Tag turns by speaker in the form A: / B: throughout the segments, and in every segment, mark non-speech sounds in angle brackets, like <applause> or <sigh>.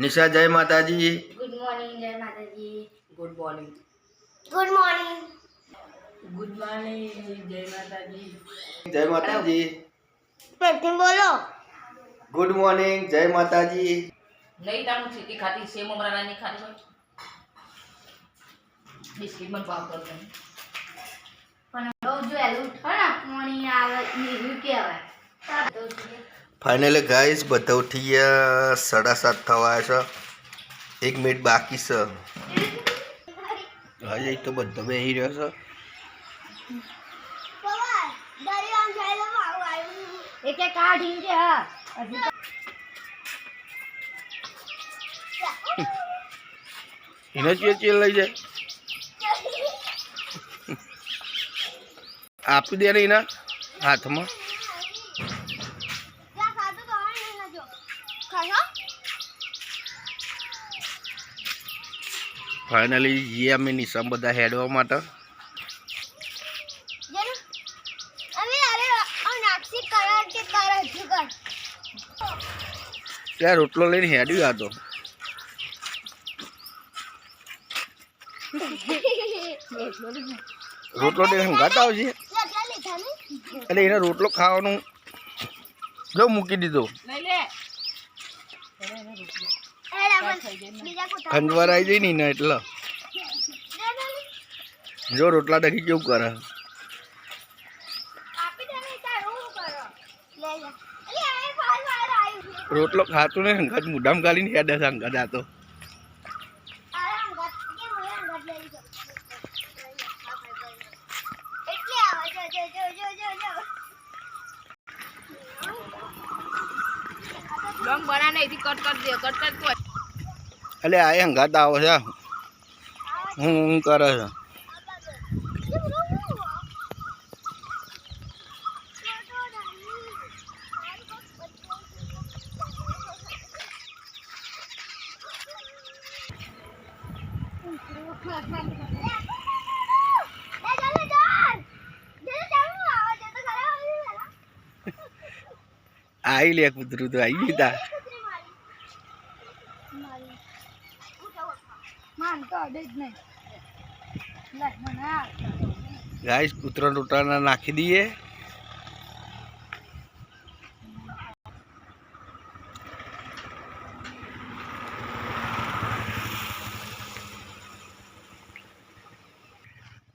A: નિશા જય Mataji.
B: Good morning જય Mataji.
C: Good morning
B: good morning
C: good morning જય માતાજી.
A: જય માતાજી.
B: પ્રતિમ બોલો.
A: ગુડ મોર્નિંગ જય માતાજી.
C: નહીં તારું ચીટી ખાતી સેમ મમરા નહીં ખાતી હોય. બિસ્કિટ પણ ભાવ કરતો
B: પણ બહુ જો એલું ઉઠો ને આવે નીકળ્યું કહેવાય તો
A: ફાઇનલી ગાઈસ બધા ઉઠી ગયા. સાડા સાત થવા છે. એક મિનિટ બાકી છે. હજી તો બધા બેસી રહ્યો છે. એને ચે ચે લઈ જાય. આપી દે ને એના હાથમાં. ફાઇનલી જઈએ અમે નિશામ બધા હેડવા માટે. ત્યાં રોટલો લઈને હેડ્યું આ તો. રોટલો લઈને હંગાત આવશે એટલે એને રોટલો ખાવાનું જો મૂકી દીધો.
C: લઈ
A: જઈ નહીં ને એટલે. જો રોટલા દખી કેવું કરે? રોટલો ખાતું ને હંગાત મુઢામ ગાલીને હેડે સંગત હંગાત આ તો
C: લોંગ બના નહીં કટ કરી દે કટ કર તો
A: એટલે આ હંગાત આવે છે હું હું કરે છે? <laughs> આવી લે કૂતરું તો આવી ગયું તા
B: માન તો અડે જ નહીં લે મને આ
A: ગાઈસ કૂતરા રોટલા નાખી દઈએ.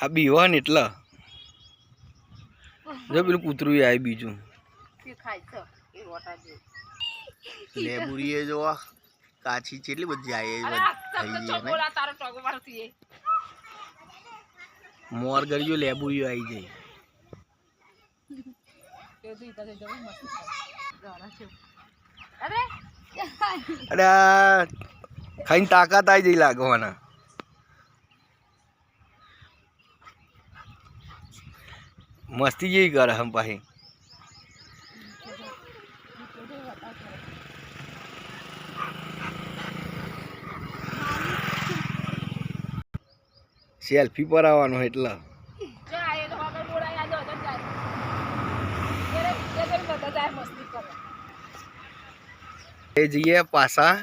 A: આ બીવા ને એટલે. જો પેલું કૂતરું આવી બીજું. લેબુરીએ જો આ કાચી કેટલી બધી આવી
C: થઈ
A: મોર ગળ્યો લેબુયું આવી જાય.
C: અરે!
A: ખાઈને તાકાત આવી જઈ લાગવાના. મસ્તી જેવી કરે હમ પાછી સેલ્ફી પર આવવાનો એટલે
C: જો આ એ તો આગળ બોલાય આ જો તો જાય એ રે એ તો બધા જાય આવવાનો એટલે.
A: એ જઈએ પાછા.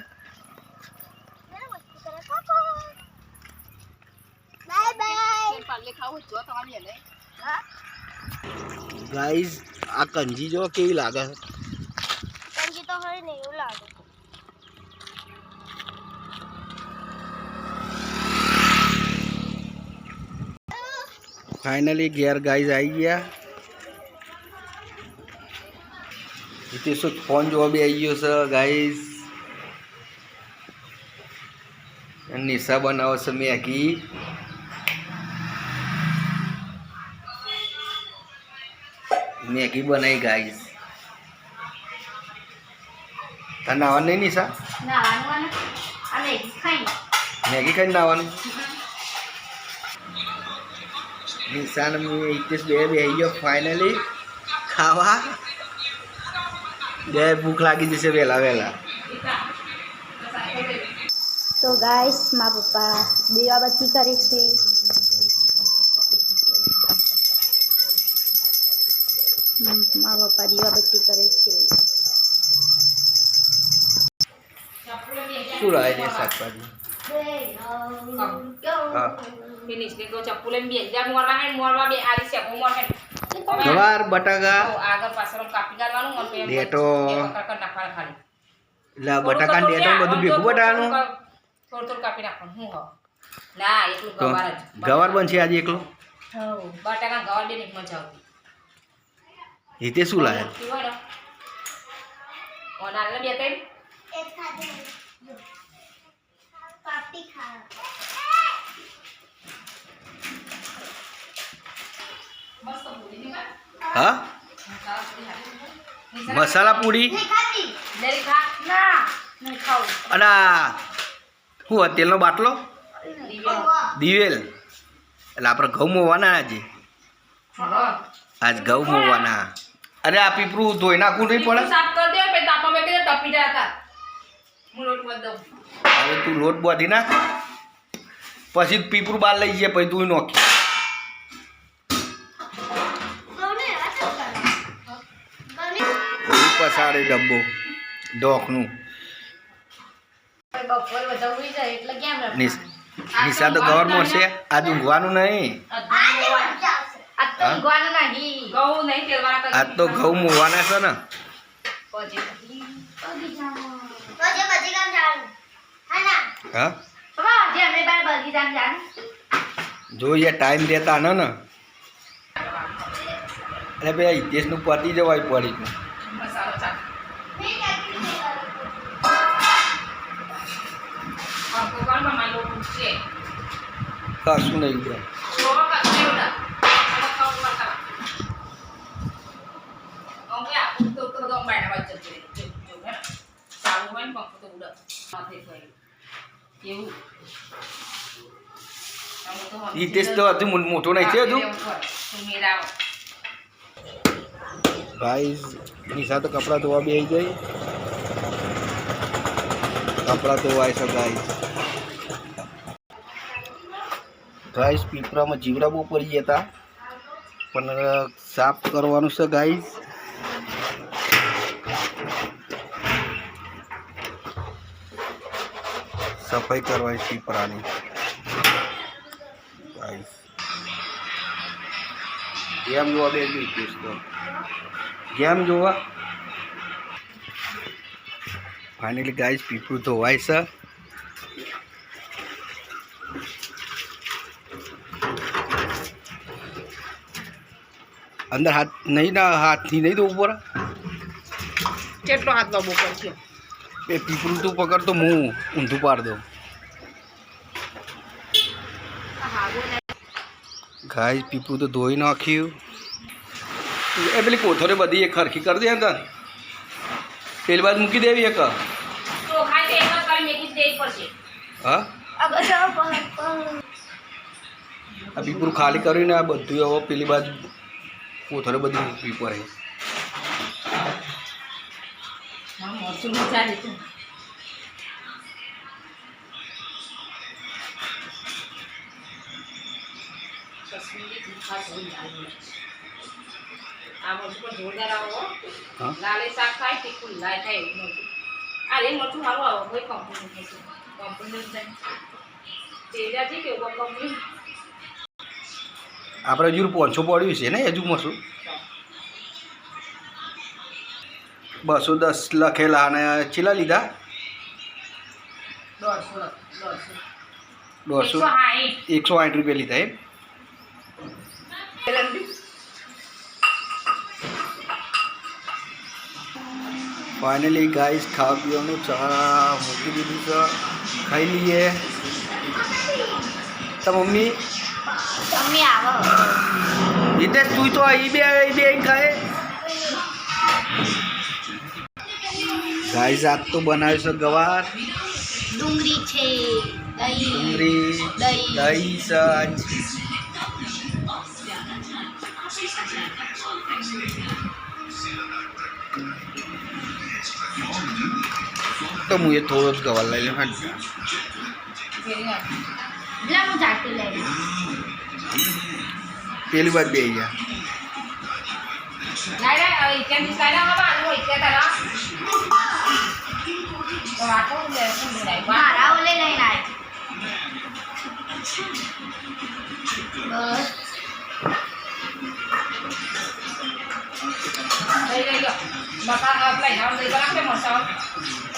A: ગાઈઝ આ કંજી જો કેવી લાગે?
B: કંજી તો હોય ને એવું લાગે.
A: ફાઇનલી ઘેર ગાઈઝ આવી ગયા. હિતેશ તો ફોન જોવા બી આવી ગયો છે ગાઈઝ નિશા બનાવો છે મેગી મેગી બનાવી ગાઈઝ તને નાવાનું નહીં નિશા?
B: મેગી ખાઈ.
A: નાવાનું નિશાન હિતેશ બે બે આવી ગયો ફાઇનલી ખાવા. બે ભૂખ લાગી જશે વહેલા વહેલા.
B: તો ગાઈસ મા પપ્પા દીવાબત્તી કરે છે. મા પપ્પા દીવાબત્તી કરે છે.
A: શું છે શાકભાજી? હા.
C: ફિનિશ ને તો ચપ્પુ લઈને બે હજાર મોરવા હે મોરવા બે આરી છે મોર હે
A: ગવાર બટાકા
C: આગળ પાછળ કાપી કાઢવાનું મન
A: ડેટો.
C: ખાલી
A: એટલે બટાકા ને ડેટો બધું ભેગું બટાકાનું
C: થોડું થોડું કાપી નાખવાનું હું હો ના એટલું ગવાર જ
A: ગવાર બનશે આજે એકલો
C: બટાકા ગવાર બે ની મજા આવતી
A: રીતે શું લાવે
C: મોટી ને, બે ત્રણ મસ્ત પૂરી ની વાત.
A: હા?
C: મસાલા પૂરી?
A: અને શું તેલનો બાટલો? દિવેલ. એટલે આપણે ઘઉં મોવાના આજે. આજ ઘઉં મોવાના. અરે આ પીપરું ધોઈ નાખવું નહીં પડે. હવે તું લોટ બાંધી નાખ. પછી પીપરું બહાર લઈ જાય પછી તું નોખી. પસાડે ડબ્બો ડોકનું. નિશ- તો ગવર્મેન્ટ છે આજ ઊંઘવાનું નહીં. આજ તો ઘઉં મૂવાના છે ને. જોઈએ ટાઈમ રહેતા ને ને. અરે ભાઈ હિતેશનું પતી જવાય પડી
C: મસાલો ચાખ
A: નહીં
C: ગયા.
A: હિતેશ તો હજુ મોટો નહીં છે હજુ. ભાઈ તો કપડાં ધોવા બે જાય. કપડાં ધોવાય છે ગાય ગાઈસ પીપરામાં જીવડા બહુ પડી જતા પણ સાફ કરવાનું છે ગાઈસ. સફાઈ કરવાની પીપરાની ગાઈસ. એમ જોવા બે તો? ગેમ જોવા ફાઇનલી ગાઈસ પીપળું ધોવાય છે અંદર હાથ નહીં ના હાથથી નહીં ધોવું પડે
C: કેટલો હાથ લોબો કરશે
A: એ પીપળું તું પકડ તો હું ઊંધું પાડ દઉં ગાય પીપળું તો ધોઈ નાખ્યું એ પેલી કોથળે બધી એક ખરખી કરી દે અંદર પેલી બાજુ મૂકી દેવી એક
C: તો તો
A: હા આ પીપળું ખાલી કરીને આ બધું હવે પેલી બાજુ કોથળે બધી મૂકવી પડે
C: તું કશ્મીરી. આ મરચું પણ જોરદાર આવો લાલે શાક ખાય તીખું લાય થાય એવું મરચું આ રે મરચું સારું આવો કોઈ કંપની મરચું કંપની તેજાજી કેવું કંપની
A: આપણે હજુ પાંચસો પડ્યું છે ને હજુ મસું બસો દસ લખેલા અને ચીલા લીધા?
C: દોઢસો એકસો સાઠ
A: એકસો આઠ રૂપિયા લીધા એમ? ફાઇનલી ગાઈસ ખાવા પીવાનું ચા મૂકી દીધું છે ખાઈ લઈએ તો મમ્મી
B: મમ્મી આવો
A: હિતેશ તું તો અહીં બે અહીં બે અહીં ખાય ગાઈસ આજ તો બનાવ્યું છે ગવાર
B: ડુંગળી છે દહીં
A: ડુંગળી
B: દહીં.
A: દહીં સજ તો હું એ થોડો જ ગવાર લઈ લઉં. પેલી બાદ બે ગયા
C: नाही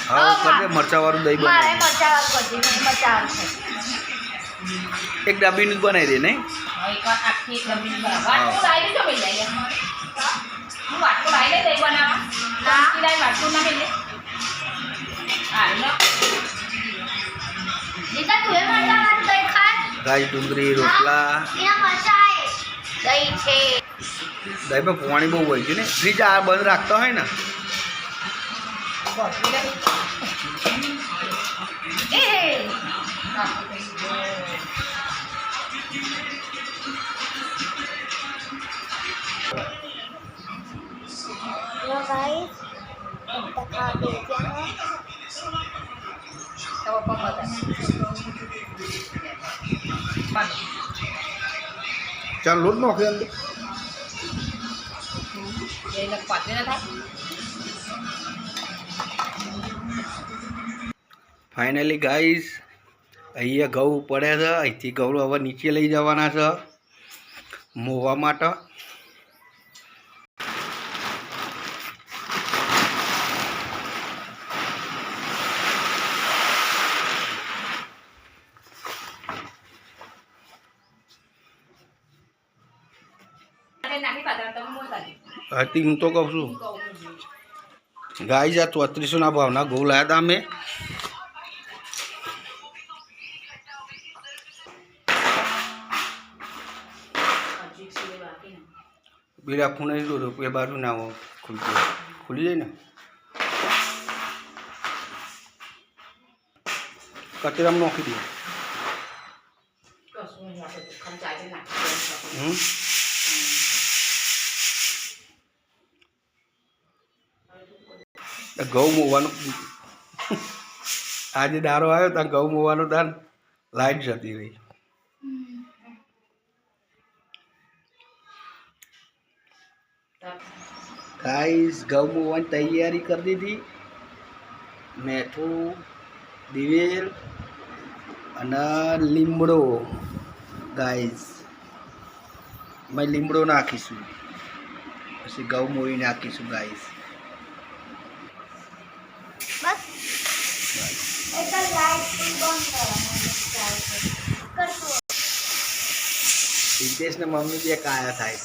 A: હા કરજે મરચાવાળું દહીં
B: મારે
A: બનાવી
B: કરતી નથી છે.
A: એક ડાબીનું જ બનાવી દે નહીં?
C: હા એક વાર આખી એક ડબ્બી બરાબર વાટકો લાવી તો લઈ લઈએ હું. વાટકો લાવી લઈ દહીં બનાવવા.
B: ના.
C: લાવી વાટકો ના લઈ લે હા લો.
B: દીકા તું એ મરચાવાળું દહીં ખાય?
A: ગાય ડુંગળી રોટલા.
B: એના મચાય દહીં છે.
A: દહીંમાં પાણી બહુ હોય છે ને ફ્રીજ આ બંધ રાખતા હોય ને? ચાલ લોટ નાખી અંદર
C: એટલે પાતે ના થાય
A: ફાઇનલી ગાઈસ અહીંયા ઘઉં પડ્યા છે, અહીંથી ઘઉં હવે નીચે લઈ જવાના છે, મોવા માટે. હતી હું તો કહું છું
C: ગાય કહું છું.
A: ના ભાવના ઘઉં લાયા હતા અમે પેલા ખૂણે દોરો એ બાજુ ના ખુલતું ખુલી જાય. ને? કચરામાં નાખી દે. હમ? ઘઉં મોવાનું <laughs> આજે દારો આવ્યો ત્યાં ઘઉં મોવાનું તાર લાઈટ જતી રહી. ગાઈસ ઘઉં મોવાની તૈયારી કરી દીધી. મેઠું દિવેલ અને લીમડો. ગાઈસ મેં લીમડો નાખીશું. પછી ઘઉં મોઈ નાખીશું ગાઈસ.
B: બસ. એટલે લાઈટ બંધ કરવાનું કરશું
A: સિદ્ધેશ ને મમ્મી બે કાયા થાય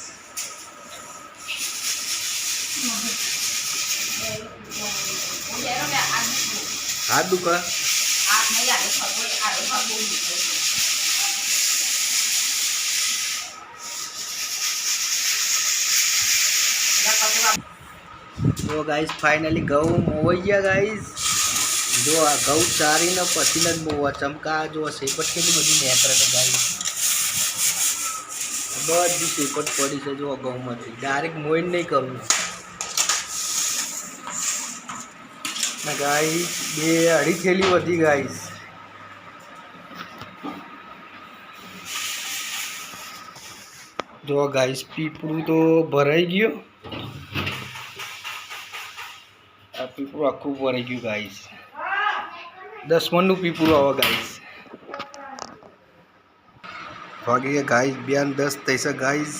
C: હું જયારે મેં આ દીધું.
A: હાથ દુખા
C: આ નહીં આડે ફરવો, આડે ફરવો દીધું. એટલે પછી વા-
A: તો ગાઈસ ફાઇનલી ઘઉં મોવાઈ ગયા ગાઈસ જો આ ઘઉં ચારીને પછી જ મોવા ચમકા જો સેપટ કેટલી બધી નેકરે છે ગાઈસ બધી સેપટ પડી છે જો ઘઉંમાંથી ડાયરેક્ટ મોઈન નહીં કરવું ને ગાય બે અઢી થેલી વધી ગાઈશ જો ગાઈસ પીપળું તો ભરાઈ ગયું. આ પીપળું આખું ભરાઈ ગયું ગાઈસ દસ મણનું પીપળું આવે ગાઈસ વાગે ગાઈસ બે ને દસ થઈશ ગાઈસ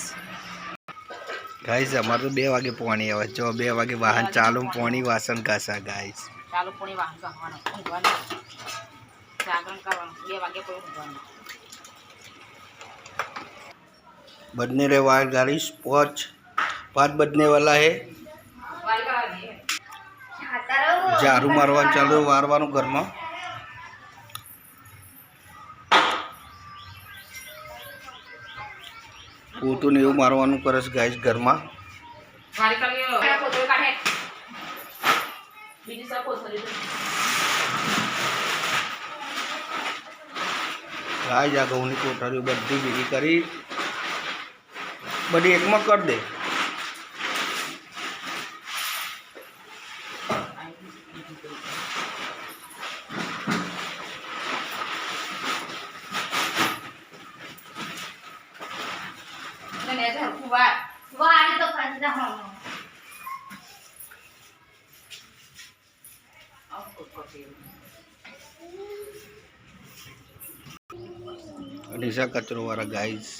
A: ગાઈસ અમારે તો બે વાગે પાણી આવે. જો બે વાગે વાહન ચાલુ પાણી વાસણ ઘાસા ગાઈસ
C: ચાલુ પોણી વાહન ગમવાનું ઊંઘવાનું. જાગરણ કરવાનું. બે વાગે કોઈ ઊંઘવાનું.
A: બદને રે વાયર ગાડીશ પોચ
C: પાત બદને
B: વાલા હે.
A: ઝાડુ મારવા ચાલુ વારવાનું ઘરમાં. પોતું ને એવું મારવાનું કરે છે ગાય ઘરમાં.
C: બીજી કોથળી તો.
A: ગાઈસ આ ઘઉંની કોઠારીઓ બધી ભેગી કરી બધી એકમાં કરી દે
C: અનિશા કચરોવાળા ગાઈઝ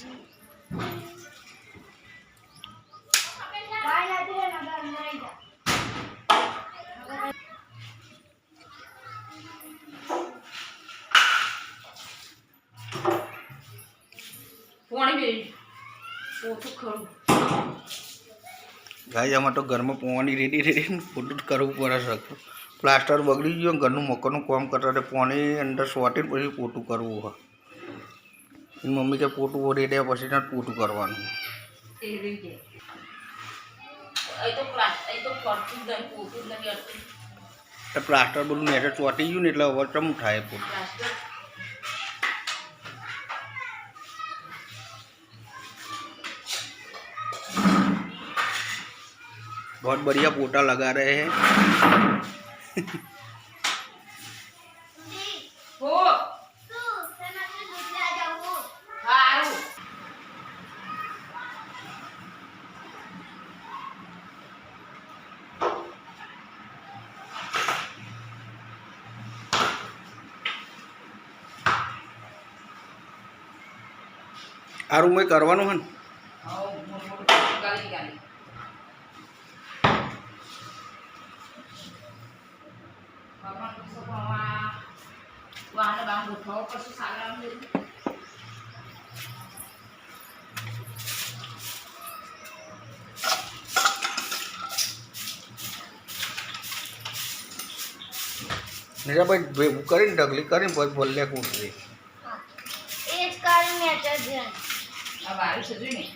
C: ગાય
B: આમાં તો
A: ઘરમાં પોવાની રેડી રેડી ફૂટ કરવું પડે છે. પ્લાસ્ટર બગડી ગયું ઘરનું મકાનનું કામ કરતા પોણી અંદર સોટીને પછી પોટું કરવું હોય. એની મમ્મી કે પોતું રેડ્યા પછી ના પોતું કરવાનું
C: એ રહી જાય એ તો પ્લાસ એ તો ફરતું જ નહીં પોતું જ નહીં હતું
A: એટલે પ્લાસ્ટર બધું નેચર ચોટી ગયું ને એટલે હવે ચમ થાય પોતું
C: પ્લાસ્ટર
A: बहुत बढ़िया पोटा लगा रहे हैं બામ ગોઠવો કરવાનું હે ને. નીરાભાઈ કરીને ઢગલી કરીને પછી બોલ્યા કૂટરી
B: એ જ કારણ મેટર છે
C: આ વાયુ સજુ ને